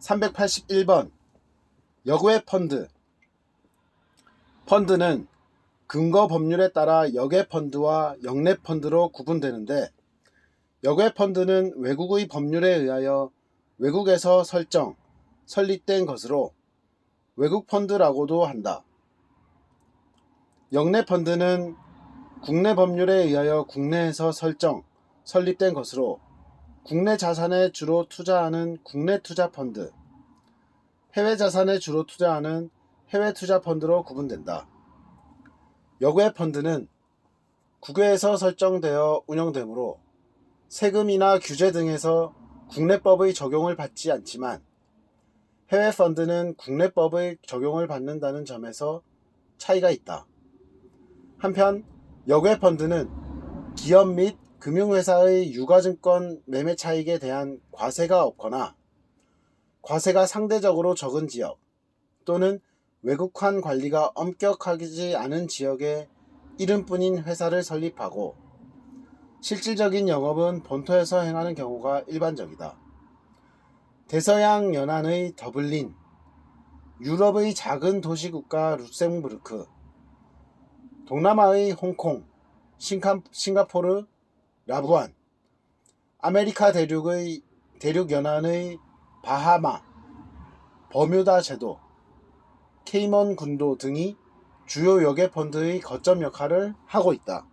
381번 여구의 펀드 펀드는 근거 법률에 따라 역외 펀드와 역내 펀드로 구분되는데 역외 펀드는 외국의 법률에 의하여 외국에서 설정, 설립된 것으로 외국 펀드라고도 한다. 역내 펀드는 국내 법률에 의하여 국내에서 설정, 설립된 것으로 국내 자산에 주로 투자하는 국내 투자 펀드, 해외 자산에 주로 투자하는 해외 투자 펀드로 구분된다. 역외 펀드는 국외에서 설정되어 운영되므로 세금이나 규제 등에서 국내법의 적용을 받지 않지만 해외 펀드는 국내법의 적용을 받는다는 점에서 차이가 있다. 한편 역외 펀드는 기업 및 금융회사의 유가증권 매매 차익에 대한 과세가 없거나 과세가 상대적으로 적은 지역 또는 외국환 관리가 엄격하지 않은 지역에 이름뿐인 회사를 설립하고 실질적인 영업은 본토에서 행하는 경우가 일반적이다. 대서양 연안의 더블린, 유럽의 작은 도시국가 룩셈부르크, 동남아의 홍콩, 싱가, 싱가포르, 라부안, 아메리카 대륙의 대륙 연안의 바하마, 버뮤다 제도, 케이먼 군도 등이 주요 역외 펀드의 거점 역할을 하고 있다.